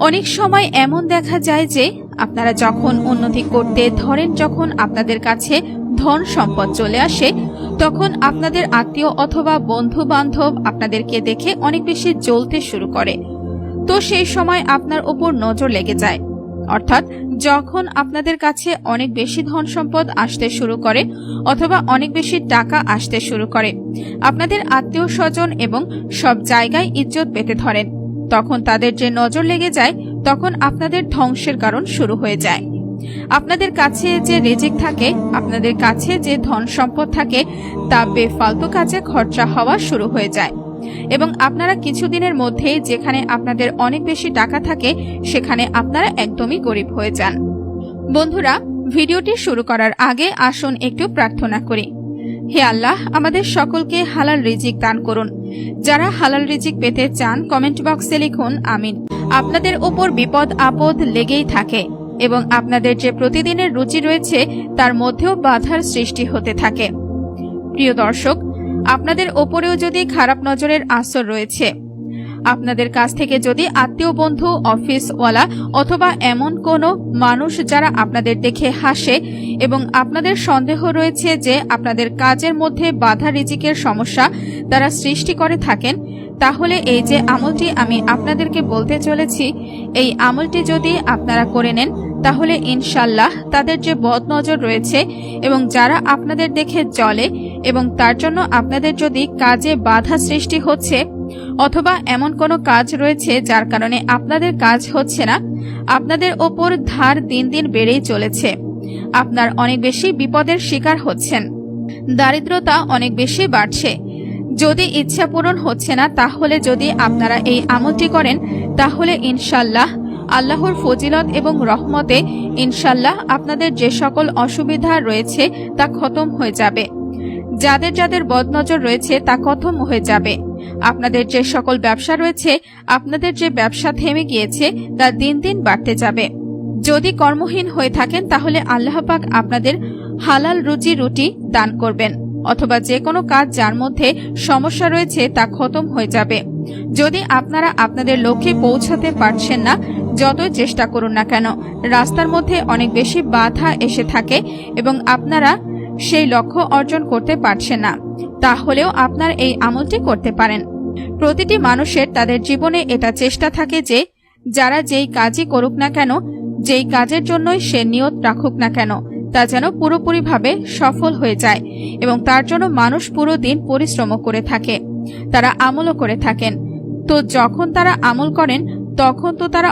অনেক সময় এমন দেখা যায় যে আপনারা যখন উন্নতি করতে ধরেন, যখন আপনাদের কাছে ধন সম্পদ চলে আসে, তখন আপনাদের আত্মীয় অথবা বন্ধু বান্ধব আপনাদেরকে দেখে অনেক বেশি জ্বলতে শুরু করে। তো সেই সময় আপনার উপর নজর লেগে যায়। অর্থাৎ যখন আপনাদের কাছে অনেক বেশি ধন সম্পদ আসতে শুরু করে অথবা অনেক বেশি টাকা আসতে শুরু করে, আপনাদের আত্মীয় স্বজন এবং সব জায়গায় ইজ্জত পেতে ধরেন। তখন তাদের যে নজর লেগে যায়, তখন আপনাদের ধ্বংসের কারণ শুরু হয়ে যায়। আপনাদের কাছে যে রেজিক থাকে, আপনাদের কাছে যে ধন সম্পদ থাকে, তা বেফালতু কাজে খরচা হওয়া শুরু হয়ে যায়। এবং আপনারা কিছুদিনের মধ্যেই যেখানে আপনাদের অনেক বেশি টাকা থাকে, সেখানে আপনারা একদমই গরিব হয়ে যান। বন্ধুরা, ভিডিওটি শুরু করার আগে আসুন একটু প্রার্থনা করি। হে আল্লাহ, আমাদের সকলকে হালাল রিজিক দান করুন। যারা হালাল রিজিক পেতে চান, কমেন্ট বক্সে লিখুন, আমিন। আপনাদের উপর বিপদ, আপদ লেগেই থাকে এবং আপনাদের যে প্রতিদিনের রুচি রয়েছে, তার মধ্যেও বাধার সৃষ্টি হতে থাকে। প্রিয় দর্শক, আপনাদের ওপরেও যদি খারাপ নজরের আসর রয়েছে আপনাদের কাছ থেকে যদি আত্মীয় বন্ধু, অফিসওয়ালা অথবা এমন কোনো মানুষ যারা আপনাদের দেখে হাসে এবং আপনাদের সন্দেহ রয়েছে যে আপনাদের কাজের মধ্যে বাধা রিজিকের সমস্যা তারা সৃষ্টি করে থাকেন, তাহলে এই যে আমলটি আমি আপনাদেরকে বলতে চলেছি, এই আমলটি যদি আপনারা করে নেন, তাহলে ইনশাল্লাহ তাদের যে বদ নজর রয়েছে এবং যারা আপনাদের দেখে চলে এবং তার জন্য আপনাদের যদি কাজে বাধা সৃষ্টি হচ্ছে অথবা এমন কোনো কাজ রয়েছে যার কারণে আপনাদের কাজ হচ্ছে না? আপনাদের ওপর ধার দিন দিন বেড়েই চলেছে। আপনার অনেক বেশি বিপদের শিকার হচ্ছেন। দারিদ্রতা অনেক বেশি বাড়ছে। যদি ইচ্ছা পূরণ হচ্ছে না, তাহলে যদি আপনারা এই আমলটি করেন, তাহলে ইনশাল্লাহ আল্লাহর ফজিলত এবং রহমতে ইনশাল্লাহ আপনাদের যে সকল অসুবিধা রয়েছে তা খতম হয়ে যাবে। যাদের যাদের বদনজর রয়েছে তা খতম হয়ে যাবে। আপনাদের যে সকল ব্যবসা রয়েছে, আপনাদের যে ব্যবসা থেমে গিয়েছে, তা দিন দিন বাড়তে যাবে। যদি কর্মহীন হয়ে থাকেন, তাহলে আল্লাহ পাক আপনাদের হালাল রুজি রুটি দান করবেন, অথবা যে কোনো কাজ যার মধ্যে সমস্যা রয়েছে, তা খতম হয়ে যাবে। যদি আপনারা আপনাদের লক্ষ্যে পৌঁছাতে পারছেন না, যতই চেষ্টা করুন না কেন, রাস্তার মধ্যে অনেক বেশি বাধা এসে থাকে এবং আপনারা সেই লক্ষ্য অর্জন করতে পারছেন না। তাহলেও আপনার এই আমলটি করতে পারেন। প্রতিটি মানুষের তাদের জীবনে এটা চেষ্টা থাকে যে, যারা যেই কাজই করুক না কেন, যেই কাজের জন্যই সে নিয়ত রাখুক না কেন, তা যেন পুরোপুরিভাবে সফল হয়ে যায় এবং তার জন্য মানুষ পুরো দিন পরিশ্রম করে থাকে, তারা আমলও করে থাকেন। তো যখন তারা আমল করেন, তখন তো তারা